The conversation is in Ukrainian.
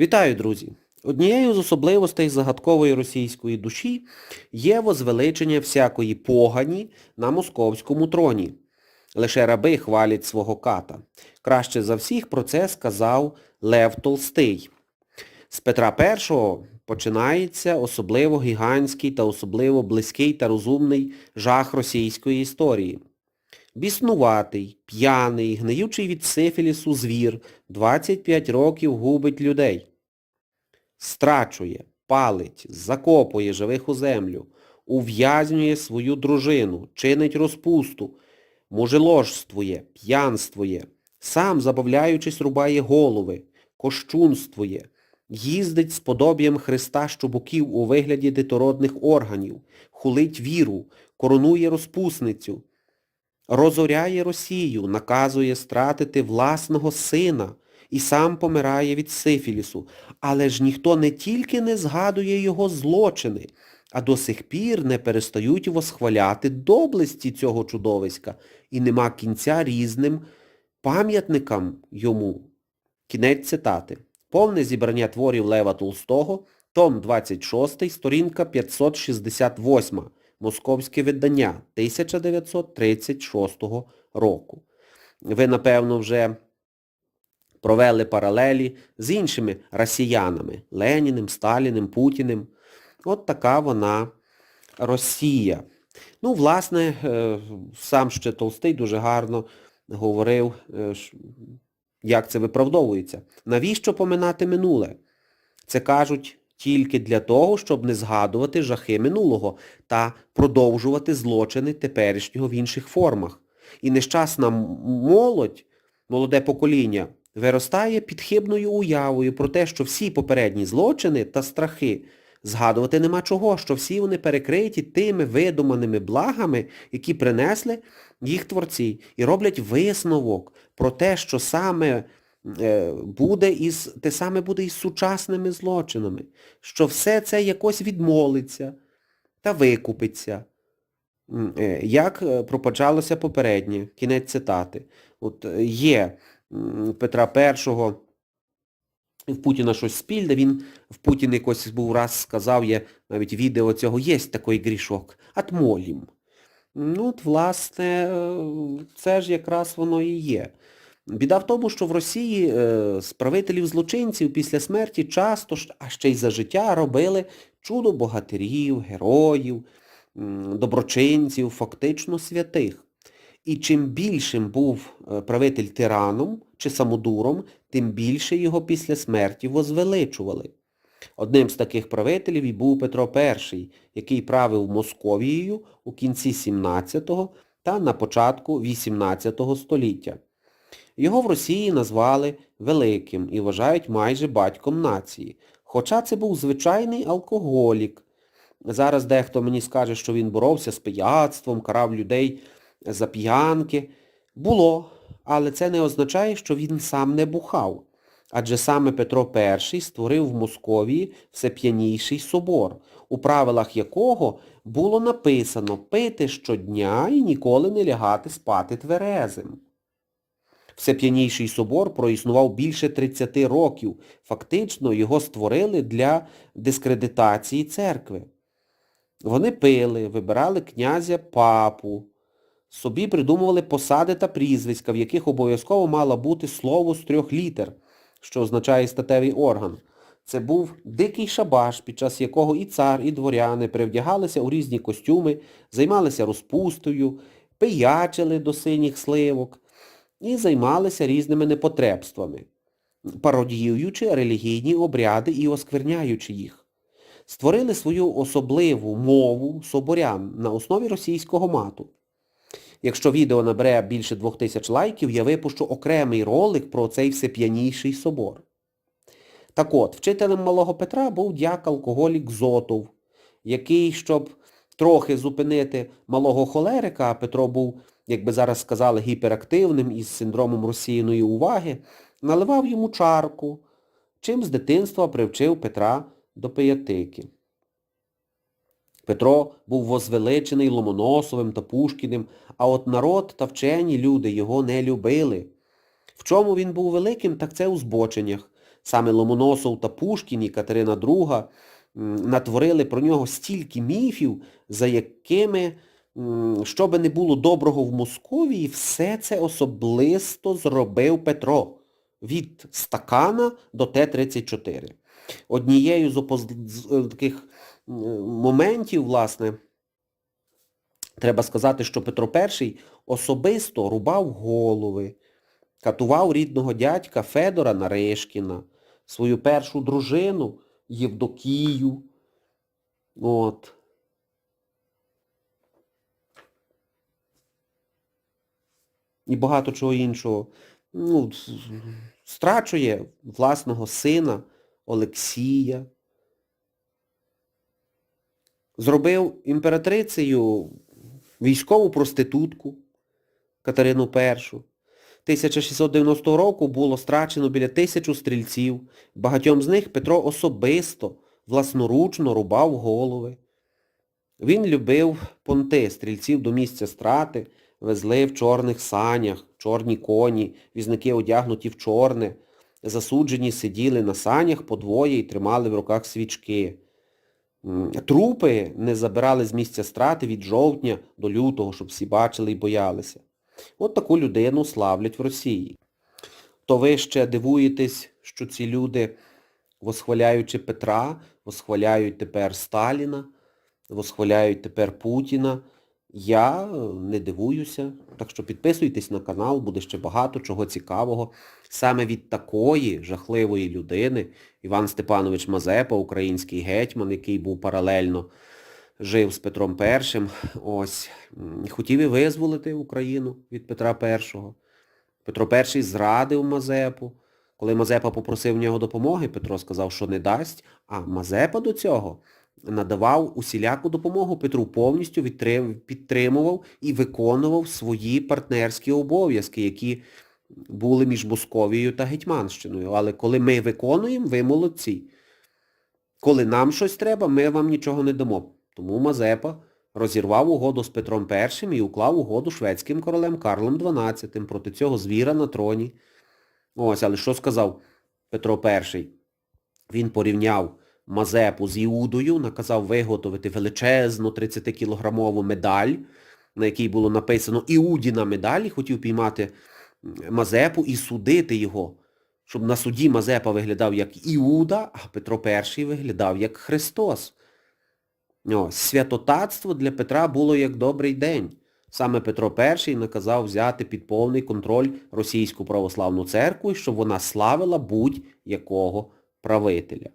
Вітаю, друзі! Однією з особливостей загадкової російської душі є возвеличення всякої погані на московському троні. Лише раби хвалять свого ката. Краще за всіх про це сказав Лев Толстий. З Петра І починається особливо гігантський та особливо близький та розумний жах російської історії. Біснуватий, п'яний, гниючий від сифілісу звір 25 років губить людей. Страчує, палить, закопує живих у землю, ув'язнює свою дружину, чинить розпусту, мужеложствує, п'янствує, сам, забавляючись, рубає голови, кощунствує, їздить з подобієм Христа щобоків у вигляді дитородних органів, хулить віру, коронує розпусницю, розоряє Росію, наказує стратити власного сина і сам помирає від сифілісу. Але ж ніхто не тільки не згадує його злочини, а до сих пір не перестають восхваляти доблесті цього чудовиська і нема кінця різним пам'ятникам йому. Кінець цитати. Повне зібрання творів Лева Толстого, том 26, сторінка 568, московське видання 1936 року. Ви, напевно, вже провели паралелі з іншими росіянами Леніним, Сталіним, Путіним. От така вона Росія. Ну, власне, е, сам ще Толстий дуже гарно говорив, е, як це виправдовується. Навіщо поминати минуле? Це кажуть тільки для того, щоб не згадувати жахи минулого та продовжувати злочини теперішнього в інших формах. І нещасна молодь, молоде покоління, виростає під хибною уявою про те, що всі попередні злочини та страхи згадувати нема чого, що всі вони перекриті тими видуманими благами, які принесли їх творці, і роблять висновок про те, що саме е, буде із, те саме буде із сучасними злочинами, що все це якось відмолиться та викупиться. Е, Як е, пропаджалося попереднє, кінець цитати. От є Петра І, в Путіна щось спільне, він в Путін якось був раз сказав, є навіть відео цього, є такий грішок, отмолім. Ну, от, власне, е, це ж якраз воно і є. Біда в тому, що в Росії е, з злочинців після смерті часто, а ще й за життя, робили чудо богатирів, героїв, доброчинців, фактично святих. І чим більшим був е, правитель тираном чи самодуром, тим більше його після смерті возвеличували. Одним з таких правителів і був Петро І, який правив Московією у кінці 17 та на початку 18 століття. Його в Росії назвали Великим і вважають майже батьком нації. Хоча це був звичайний алкоголік. Зараз дехто мені скаже, що він боровся з пияцтвом, карав людей за п'янки. Було, але це не означає, що він сам не бухав. Адже саме Петро І створив в Московії всеп'янійший собор, у правилах якого було написано пити щодня і ніколи не лягати спати тверезим. Всеп'янійший собор проіснував більше 30 років. Фактично його створили для дискредитації церкви. Вони пили, вибирали князя папу, собі придумували посади та прізвиська, в яких обов'язково мало бути слово з трьох літер, що означає статевий орган. Це був дикий шабаш, під час якого і цар, і дворяни привдягалися у різні костюми, займалися розпустою, пиячили до синіх сливок і займалися різними непотребствами, пародіюючи релігійні обряди і оскверняючи їх. Створили свою особливу мову соборян на основі російського мату. Якщо відео набере більше двох тисяч лайків, я випущу окремий ролик про цей всеп'янійший собор. Так от, вчителем малого Петра був дяк-алкоголік Зотов, який, щоб трохи зупинити малого холерика, а Петро був, як би зараз сказали, гіперактивним із синдромом розсіяної уваги, наливав йому чарку, чим з дитинства привчив Петра до пиятики. Петро був возвеличений Ломоносовим та Пушкіним, а от народ та вчені люди його не любили. В чому він був великим, так це у збоченнях. саме Ломоносов та Пушкін і Катерина II натворили про нього стільки міфів, за якими, що би не було доброго в Московії, все це особисто зробив Петро. Від стакана до Т-34. Однією з, опоз... е, таких моментів, власне, треба сказати, що Петро І особисто рубав голови, катував рідного дядька Федора Нарешкіна, свою першу дружину Євдокію. От. І багато чого іншого. Ну, страчує власного сина Олексія. Зробив імператрицею військову проститутку Катерину І. 1690 року було страчено біля тисячу стрільців. Багатьом з них Петро особисто, власноручно рубав голови. Він любив понти стрільців до місця страти, везли в чорних санях, чорні коні, візники одягнуті в чорне. Засуджені сиділи на санях подвоє і тримали в руках свічки. Трупи не забирали з місця страти від жовтня до лютого, щоб всі бачили і боялися. От таку людину славлять в Росії. То ви ще дивуєтесь, що ці люди, восхваляючи Петра, восхваляють тепер Сталіна, восхваляють тепер Путіна. Я е, не дивуюся. Так що підписуйтесь на канал, буде ще багато чого цікавого. Саме від такої жахливої людини Іван Степанович Мазепа, український гетьман, який був паралельно жив з Петром І, ось, хотів і визволити Україну від Петра І. Петро І зрадив Мазепу. Коли Мазепа попросив в нього допомоги, Петро сказав, що не дасть, а Мазепа до цього надавав усіляку допомогу Петру, повністю підтримував і виконував свої партнерські обов'язки, які були між Московією та Гетьманщиною. Але коли ми виконуємо, ви молодці. Коли нам щось треба, ми вам нічого не дамо. Тому Мазепа розірвав угоду з Петром І і уклав угоду шведським королем Карлом XII проти цього звіра на троні. Ось, але що сказав Петро І? Він порівняв Мазепу з Іудою, наказав виготовити величезну 30-кілограмову медаль, на якій було написано Іудіна медаль, і хотів піймати Мазепу і судити його, щоб на суді Мазепа виглядав як Іуда, а Петро І виглядав як Христос. Ось, святотатство для Петра було як добрий день. Саме Петро І наказав взяти під повний контроль Російську православну церкву, щоб вона славила будь-якого правителя.